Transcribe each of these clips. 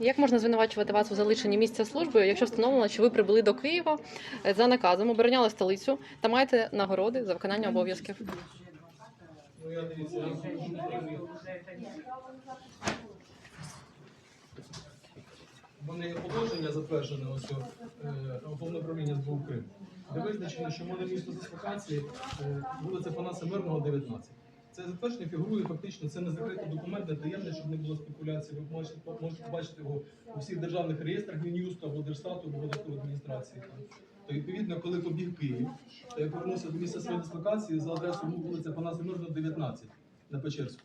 Як можна звинувачувати вас у залишенні місця служби, якщо встановлено, що ви прибули до Києва е, за наказом, обороняли столицю та маєте нагороди за виконання обов'язків? Є положення затверджене ось е, головне управління СБУ Крим, де визначено, що моне місто дислокації е, вулиця Панаса Мирного, 19. Це затвердження фігурує фактично, це не закритий документ, не таємний, щоб не було спекуляцій. Ви можете, можете побачити його у всіх державних реєстрах Мін'юсту або Держстату, або податкової адміністрації. То відповідно, коли побіг Київ, то я повернувся до місця своєї дислокації за адресою вулиця Панаса Мирна, 19 на Печерську.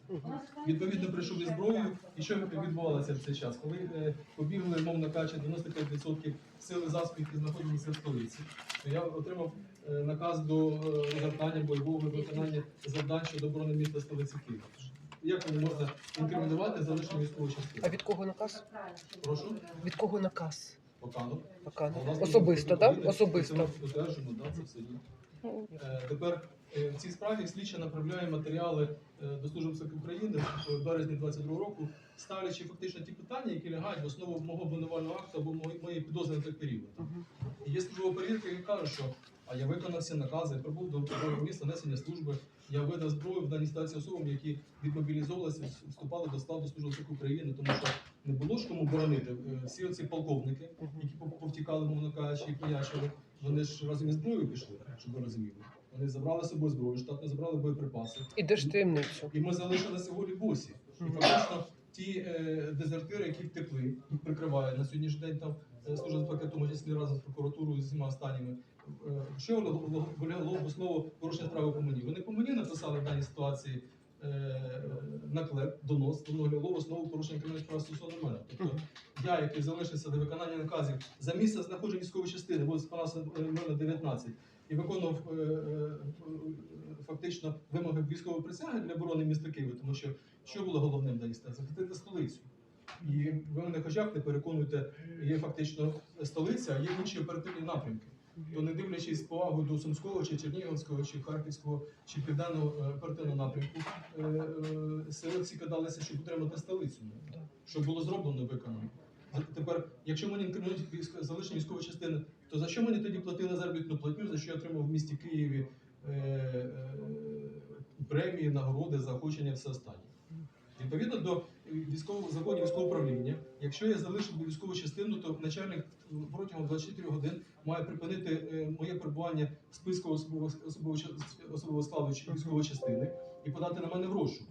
Відповідно, прийшов із зброєю, і що відбувалося в цей час? Коли е, побігли, мовно кажучи, 95% сили засобів, які знаходилися в столиці, то я отримав е, наказ до е, розгортання бойового виконання завдань щодо оборони міста столиці Києва. Як мені можна інкримінувати залишення військової А від кого наказ? Прошу, Від кого наказ? Покану. Пока. У нас Особисто, так? Особисто. Це підтверджено, да, це все є. Е, Тепер е, в цій справі слідча направляє матеріали е, до Служби безпеки України в березні 22 року, ставлячи фактично ті питання, які лягають в основу мого обвинувального акту або моєї підозри на той період. І Є службова перевірка, яка каже, що а я виконав всі накази, прибув до міста несення служби. Я видав зброю в даній ситуації особам, які відмобілізовувалися, вступали до складу служби безпеки України, тому що не було ж кому боронити. Всі оці полковники, які пов- повтікали, мовно кажучи, і пиячили, вони ж разом із зброєю пішли, щоб ви розуміли. Вони забрали з собою зброю, штатно забрали боєприпаси. І де ж таємницю? І ми залишилися голі босі. І фактично ті е, дезертири, які втекли, їх прикривають на сьогоднішній день там е, служба безпеки, в тому числі разом з прокуратурою, з усіма останніми. Е, що лягло лягло в основу порушення справи по мені? Вони по мені написали в даній ситуації е, наклеп, донос, в основу порушення кримінальної справи стосовно мене. Тобто я, який залишився до виконання наказів за місце знаходження військової частини, вулиця Панаса Мирна 19, і виконував е, е, фактично вимоги військової присяги для оборони міста Києва, тому що що було головним для міста? Захистити столицю. І ви мене хоча б не переконуєте, є фактично столиця, а є інші оперативні напрямки. То не дивлячись з повагою до Сумського, чи Чернігівського, чи Харківського, чи Південного е, оперативного напрямку, е, е, сили всі кидалися, щоб утримати столицю. Що було зроблено, виконано. Тепер, якщо мені інкримінують військ- залишення військової частини, то за що мені тоді платили заробітну платню, за що я отримав в місті Києві е, е, премії, нагороди, заохочення, все останнє? Відповідно до військового законів військового управління, якщо я залишив військову частину, то начальник протягом 24 годин має припинити е, моє перебування в списку особового, складу військової частини і подати на мене в розшук.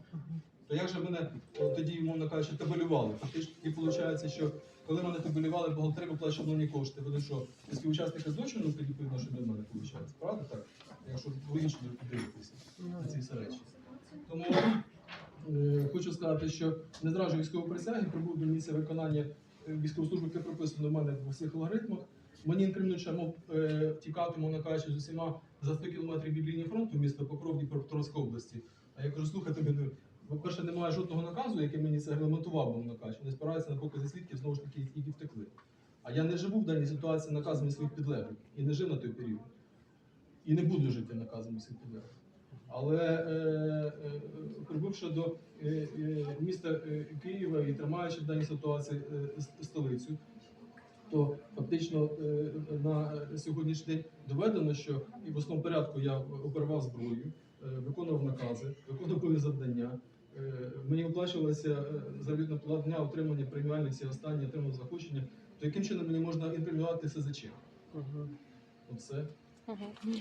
То як же мене е, тоді, мовно кажучи, табелювали? Фактично, і виходить, що коли мене табелювали, бухгалтери виплачували мені кошти. Вони що, співучасники злочину тоді по відношенню до мене виходить? Правда так? Якщо логічно подивитися на ці всі речі. Тому е, хочу сказати, що не зраджую військової присяги, прибув до місця виконання е, військової служби, яке прописано в мене в усіх алгоритмах. Мені я мав е, тікати, мовно кажучи, з усіма за 100 кілометрів від лінії фронту міста Покров Дніпропетровської області. А я кажу, слухайте мене, по-перше, немає жодного наказу, який мені це регламентував, мовно кажучи. Вони спираються на покази свідків, знову ж таки, які втекли. А я не живу в даній ситуації наказами своїх підлеглих і не жив на той період. І не буду жити наказами своїх підлеглих. Але е, е, прибувши до е, е, міста е, Києва і тримаючи в даній ситуації е, столицю, то фактично е, на сьогоднішній день доведено, що і в основному порядку я оперував зброю, е, виконував накази, виконував бойові завдання. Е, Мені оплачувалася е, заробітна платня, отримання преміальних всі останні, отримав захочення. То яким чином мені можна інкримінувати СЗЧ? Мгм. Оце. Мгм.